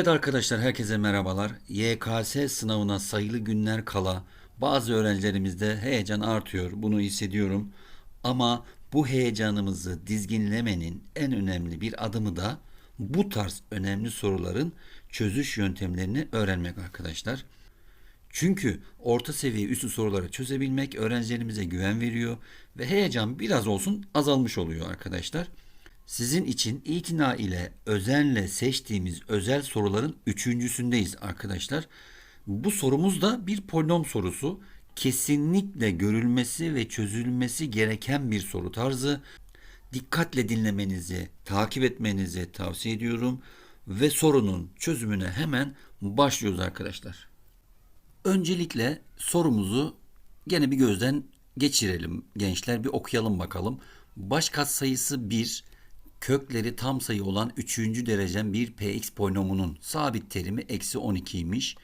Evet arkadaşlar herkese merhabalar. YKS sınavına sayılı günler kala bazı öğrencilerimizde heyecan artıyor. Bunu hissediyorum. Ama bu heyecanımızı dizginlemenin en önemli bir adımı da bu tarz önemli soruların çözüş yöntemlerini öğrenmek arkadaşlar. Çünkü orta seviye üstü soruları çözebilmek öğrencilerimize güven veriyor ve heyecan biraz olsun azalmış oluyor arkadaşlar. Sizin için itina ile özenle seçtiğimiz özel soruların üçüncüsündeyiz arkadaşlar. Bu sorumuz da bir polinom sorusu. Kesinlikle görülmesi ve çözülmesi gereken bir soru tarzı. Dikkatle dinlemenizi, takip etmenizi tavsiye ediyorum ve sorunun çözümüne hemen başlıyoruz arkadaşlar. Öncelikle sorumuzu gene bir gözden geçirelim gençler. Bir okuyalım bakalım. Baş katsayısı 1, kökleri tam sayı olan 3. derecen bir px polinomunun sabit terimi eksi 12'ymiş.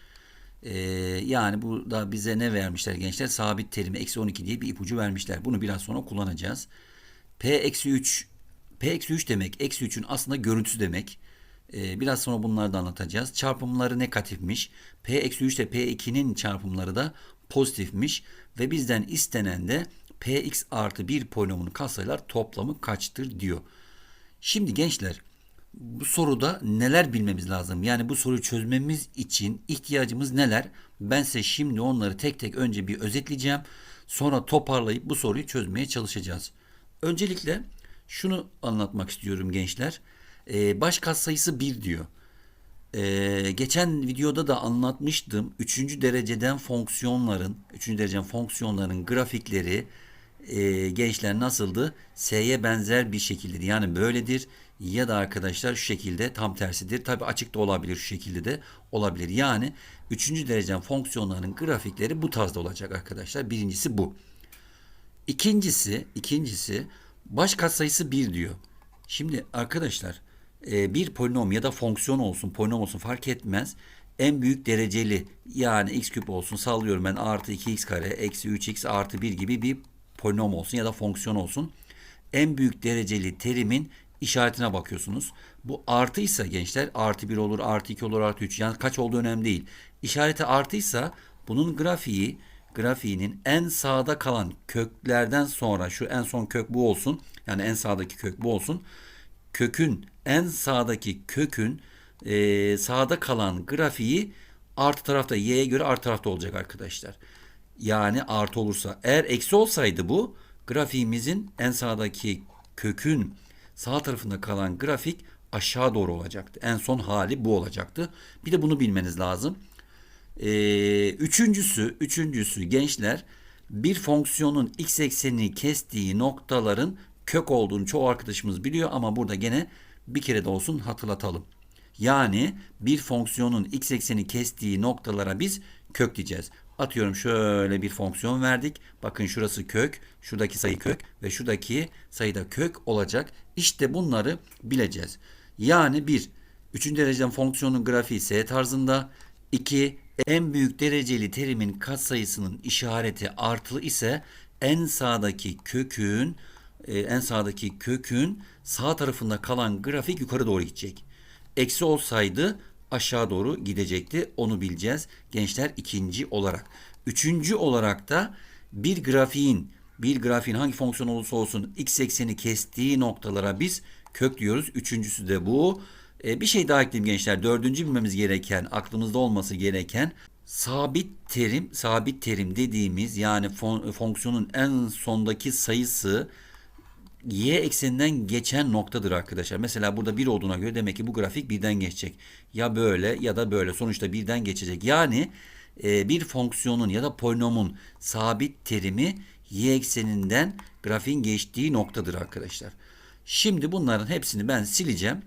Ee, yani burada bize ne vermişler gençler? Sabit terimi eksi 12 diye bir ipucu vermişler. Bunu biraz sonra kullanacağız. P eksi 3 P eksi 3 demek eksi 3'ün aslında görüntüsü demek. Ee, biraz sonra bunları da anlatacağız. Çarpımları negatifmiş. P eksi 3 ile P2'nin çarpımları da pozitifmiş. Ve bizden istenen de Px artı 1 polinomunun katsayılar toplamı kaçtır diyor. Şimdi gençler bu soruda neler bilmemiz lazım? Yani bu soruyu çözmemiz için ihtiyacımız neler? Ben size şimdi onları tek tek önce bir özetleyeceğim. Sonra toparlayıp bu soruyu çözmeye çalışacağız. Öncelikle şunu anlatmak istiyorum gençler. Ee, baş katsayısı 1 diyor. Ee, geçen videoda da anlatmıştım. Üçüncü dereceden fonksiyonların, üçüncü dereceden fonksiyonların grafikleri e, gençler nasıldı? S'ye benzer bir şekildedir. Yani böyledir ya da arkadaşlar şu şekilde tam tersidir. Tabi açık da olabilir şu şekilde de olabilir. Yani üçüncü dereceden fonksiyonların grafikleri bu tarzda olacak arkadaşlar. Birincisi bu. İkincisi, ikincisi baş katsayısı 1 diyor. Şimdi arkadaşlar e, bir polinom ya da fonksiyon olsun, polinom olsun fark etmez. En büyük dereceli yani x küp olsun sallıyorum ben artı 2x kare eksi 3x artı 1 gibi bir polinom olsun ya da fonksiyon olsun. En büyük dereceli terimin işaretine bakıyorsunuz. Bu artıysa gençler artı 1 olur, artı 2 olur, artı 3. Yani kaç olduğu önemli değil. İşareti artıysa bunun grafiği grafiğinin en sağda kalan köklerden sonra şu en son kök bu olsun. Yani en sağdaki kök bu olsun. Kökün en sağdaki kökün e, sağda kalan grafiği artı tarafta y'ye göre artı tarafta olacak arkadaşlar. Yani artı olursa eğer eksi olsaydı bu grafiğimizin en sağdaki kökün sağ tarafında kalan grafik aşağı doğru olacaktı. En son hali bu olacaktı. Bir de bunu bilmeniz lazım. Ee, üçüncüsü, üçüncüsü gençler bir fonksiyonun x eksenini kestiği noktaların kök olduğunu çoğu arkadaşımız biliyor ama burada gene bir kere de olsun hatırlatalım. Yani bir fonksiyonun x ekseni kestiği noktalara biz kök diyeceğiz. Atıyorum şöyle bir fonksiyon verdik. Bakın şurası kök, şuradaki sayı kök ve şuradaki sayıda kök olacak. İşte bunları bileceğiz. Yani bir, üçüncü dereceden fonksiyonun grafiği S tarzında. 2. En büyük dereceli terimin katsayısının işareti artılı ise en sağdaki kökün e, en sağdaki kökün sağ tarafında kalan grafik yukarı doğru gidecek. Eksi olsaydı aşağı doğru gidecekti. Onu bileceğiz gençler ikinci olarak. Üçüncü olarak da bir grafiğin bir grafiğin hangi fonksiyon olursa olsun x ekseni kestiği noktalara biz kök diyoruz. Üçüncüsü de bu. Ee, bir şey daha ekleyeyim gençler. Dördüncü bilmemiz gereken, aklımızda olması gereken sabit terim, sabit terim dediğimiz yani fon, fonksiyonun en sondaki sayısı y ekseninden geçen noktadır arkadaşlar. Mesela burada 1 olduğuna göre demek ki bu grafik birden geçecek. Ya böyle ya da böyle sonuçta birden geçecek. Yani e, bir fonksiyonun ya da polinomun sabit terimi y ekseninden grafiğin geçtiği noktadır arkadaşlar. Şimdi bunların hepsini ben sileceğim.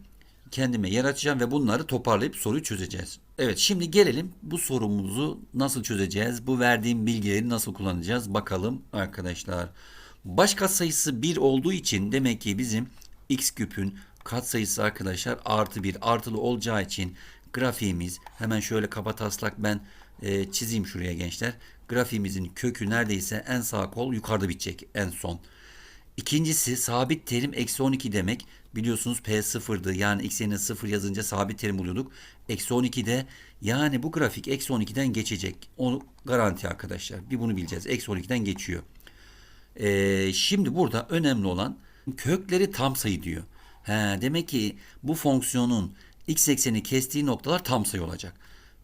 Kendime yer açacağım ve bunları toparlayıp soruyu çözeceğiz. Evet şimdi gelelim bu sorumuzu nasıl çözeceğiz? Bu verdiğim bilgileri nasıl kullanacağız? Bakalım arkadaşlar. Baş katsayısı 1 olduğu için demek ki bizim x küpün katsayısı arkadaşlar artı 1 artılı olacağı için grafiğimiz hemen şöyle kaba taslak ben e, çizeyim şuraya gençler. Grafiğimizin kökü neredeyse en sağ kol yukarıda bitecek en son. İkincisi sabit terim eksi 12 demek. Biliyorsunuz P sıfırdı. Yani x yerine sıfır yazınca sabit terim buluyorduk. Eksi 12'de yani bu grafik eksi 12'den geçecek. Onu garanti arkadaşlar. Bir bunu bileceğiz. Eksi 12'den geçiyor. Ee, şimdi burada önemli olan kökleri tam sayı diyor. He, demek ki bu fonksiyonun x ekseni kestiği noktalar tam sayı olacak.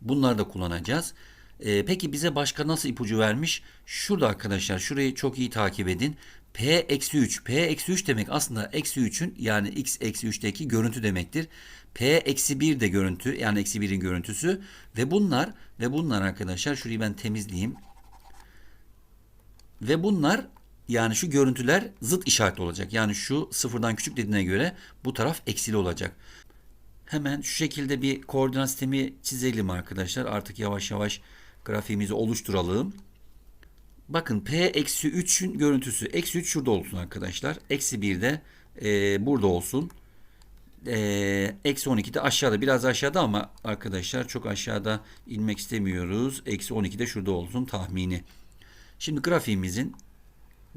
Bunları da kullanacağız. Ee, peki bize başka nasıl ipucu vermiş? Şurada arkadaşlar şurayı çok iyi takip edin. P eksi 3. P eksi 3 demek aslında eksi 3'ün yani x eksi 3'teki görüntü demektir. P eksi 1 de görüntü yani eksi 1'in görüntüsü ve bunlar ve bunlar arkadaşlar şurayı ben temizleyeyim. Ve bunlar yani şu görüntüler zıt işaretli olacak. Yani şu sıfırdan küçük dediğine göre bu taraf eksili olacak. Hemen şu şekilde bir koordinat sistemi çizelim arkadaşlar. Artık yavaş yavaş grafiğimizi oluşturalım. Bakın P eksi 3'ün görüntüsü. Eksi 3 şurada olsun arkadaşlar. Eksi 1 de e, burada olsun. E, eksi 12 de aşağıda. Biraz aşağıda ama arkadaşlar çok aşağıda inmek istemiyoruz. Eksi 12 de şurada olsun tahmini. Şimdi grafiğimizin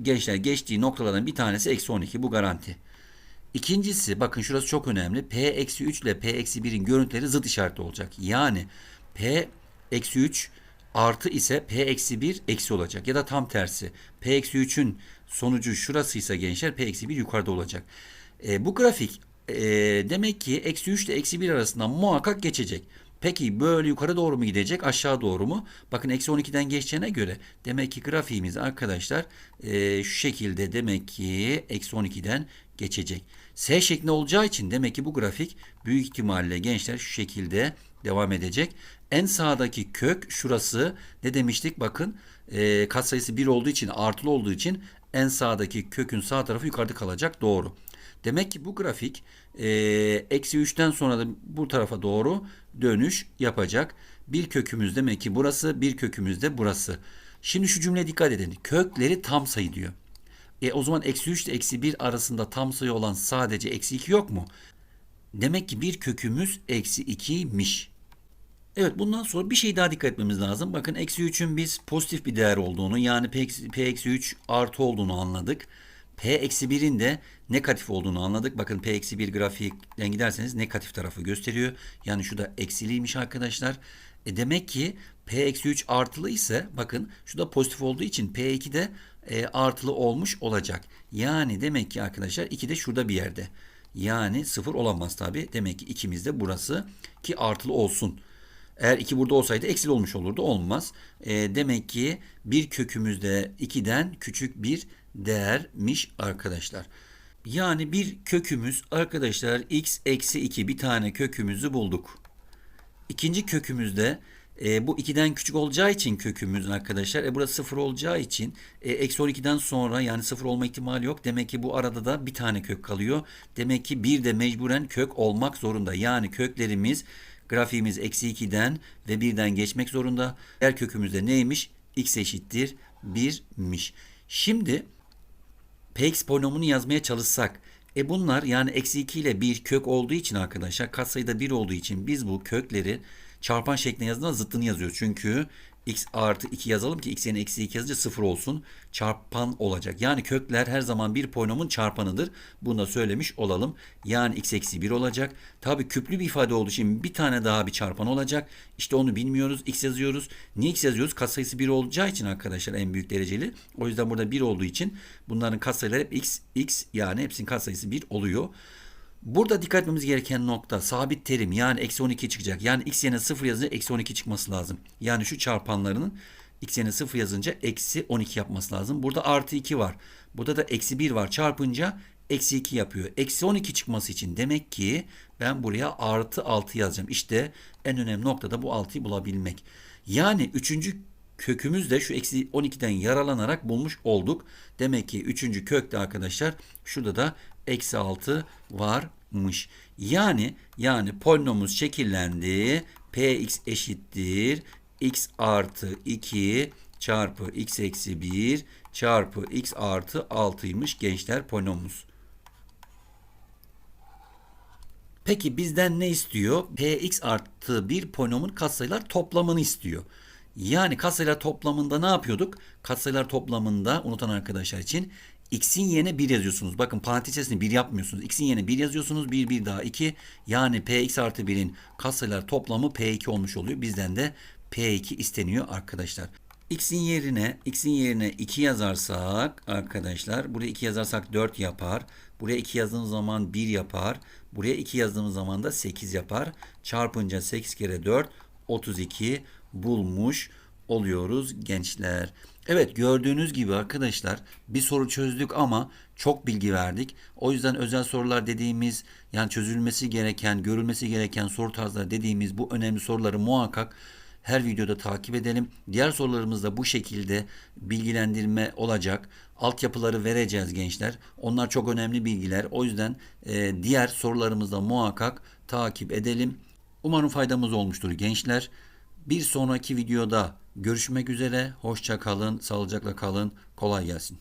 gençler geçtiği noktalardan bir tanesi eksi 12 bu garanti. İkincisi bakın şurası çok önemli. P eksi 3 ile P eksi 1'in görüntüleri zıt işaretli olacak. Yani P eksi 3 artı ise P eksi 1 eksi olacak. Ya da tam tersi. P eksi 3'ün sonucu şurasıysa gençler P eksi 1 yukarıda olacak. E, bu grafik e, demek ki eksi 3 ile eksi 1 arasından muhakkak geçecek. Peki böyle yukarı doğru mu gidecek aşağı doğru mu? Bakın eksi 12'den geçeceğine göre demek ki grafiğimiz arkadaşlar e, şu şekilde demek ki eksi 12'den geçecek. S şeklinde olacağı için demek ki bu grafik büyük ihtimalle gençler şu şekilde devam edecek. En sağdaki kök şurası ne demiştik bakın e, katsayısı 1 olduğu için artılı olduğu için en sağdaki kökün sağ tarafı yukarıda kalacak doğru. Demek ki bu grafik e, eksi 3'ten sonra da bu tarafa doğru dönüş yapacak. Bir kökümüz demek ki burası, bir kökümüz de burası. Şimdi şu cümleye dikkat edin. Kökleri tam sayı diyor. E o zaman eksi 3 ile eksi 1 arasında tam sayı olan sadece eksi 2 yok mu? Demek ki bir kökümüz eksi 2'ymiş. Evet bundan sonra bir şey daha dikkat etmemiz lazım. Bakın eksi 3'ün biz pozitif bir değer olduğunu yani P eksi, P eksi 3 artı olduğunu anladık. P eksi 1'in de negatif olduğunu anladık. Bakın P eksi 1 grafikten giderseniz negatif tarafı gösteriyor. Yani şu da eksiliymiş arkadaşlar. E demek ki P eksi 3 artılı ise bakın şu da pozitif olduğu için P2 de e, artılı olmuş olacak. Yani demek ki arkadaşlar 2 de şurada bir yerde. Yani sıfır olamaz tabi. Demek ki ikimiz de burası ki artılı olsun. Eğer 2 burada olsaydı eksil olmuş olurdu. Olmaz. E, demek ki bir kökümüzde 2'den küçük bir değermiş arkadaşlar. Yani bir kökümüz arkadaşlar x eksi 2 bir tane kökümüzü bulduk. İkinci kökümüzde e, bu 2'den küçük olacağı için kökümüz arkadaşlar. E, burası 0 olacağı için e, eksi 12'den sonra yani 0 olma ihtimali yok. Demek ki bu arada da bir tane kök kalıyor. Demek ki bir de mecburen kök olmak zorunda. Yani köklerimiz grafiğimiz eksi 2'den ve 1'den geçmek zorunda. Diğer kökümüzde neymiş? x eşittir 1'miş. Şimdi px polinomunu yazmaya çalışsak e bunlar yani eksi 2 ile 1 kök olduğu için arkadaşlar katsayıda 1 olduğu için biz bu kökleri çarpan şeklinde yazdığında zıttını yazıyoruz. Çünkü x artı 2 yazalım ki x yerine eksi 2 yazınca 0 olsun. Çarpan olacak. Yani kökler her zaman bir polinomun çarpanıdır. Bunu da söylemiş olalım. Yani x eksi 1 olacak. Tabi küplü bir ifade olduğu için bir tane daha bir çarpan olacak. İşte onu bilmiyoruz. x yazıyoruz. Niye x yazıyoruz? Katsayısı 1 olacağı için arkadaşlar en büyük dereceli. O yüzden burada 1 olduğu için bunların katsayıları hep x, x yani hepsinin katsayısı 1 oluyor. Burada dikkat etmemiz gereken nokta sabit terim yani eksi 12 çıkacak. Yani x yerine 0 yazınca eksi 12 çıkması lazım. Yani şu çarpanlarının x yerine 0 yazınca eksi 12 yapması lazım. Burada artı 2 var. Burada da eksi 1 var. Çarpınca eksi 2 yapıyor. Eksi 12 çıkması için demek ki ben buraya artı 6 yazacağım. İşte en önemli nokta da bu 6'yı bulabilmek. Yani üçüncü kökümüz de şu eksi 12'den yaralanarak bulmuş olduk. Demek ki üçüncü kökte arkadaşlar şurada da eksi 6 varmış. Yani yani polinomumuz şekillendi. Px eşittir x artı 2 çarpı x eksi 1 çarpı x artı 6'ymış gençler polinomumuz. Peki bizden ne istiyor? Px artı bir polinomun katsayılar toplamını istiyor. Yani katsayılar toplamında ne yapıyorduk? Katsayılar toplamında unutan arkadaşlar için x'in yerine 1 yazıyorsunuz. Bakın parantez içerisinde 1 yapmıyorsunuz. x'in yerine 1 yazıyorsunuz. 1 1 daha 2. Yani px artı 1'in katsayılar toplamı p2 olmuş oluyor. Bizden de p2 isteniyor arkadaşlar. x'in yerine x'in yerine 2 yazarsak arkadaşlar buraya 2 yazarsak 4 yapar. Buraya 2 yazdığımız zaman 1 yapar. Buraya 2 yazdığımız zaman da 8 yapar. Çarpınca 8 kere 4 32 bulmuş oluyoruz gençler. Evet gördüğünüz gibi arkadaşlar bir soru çözdük ama çok bilgi verdik. O yüzden özel sorular dediğimiz yani çözülmesi gereken, görülmesi gereken soru tarzları dediğimiz bu önemli soruları muhakkak her videoda takip edelim. Diğer sorularımızda bu şekilde bilgilendirme olacak. Altyapıları vereceğiz gençler. Onlar çok önemli bilgiler. O yüzden e, diğer sorularımızda muhakkak takip edelim. Umarım faydamız olmuştur gençler. Bir sonraki videoda görüşmek üzere. Hoşça kalın, sağlıcakla kalın. Kolay gelsin.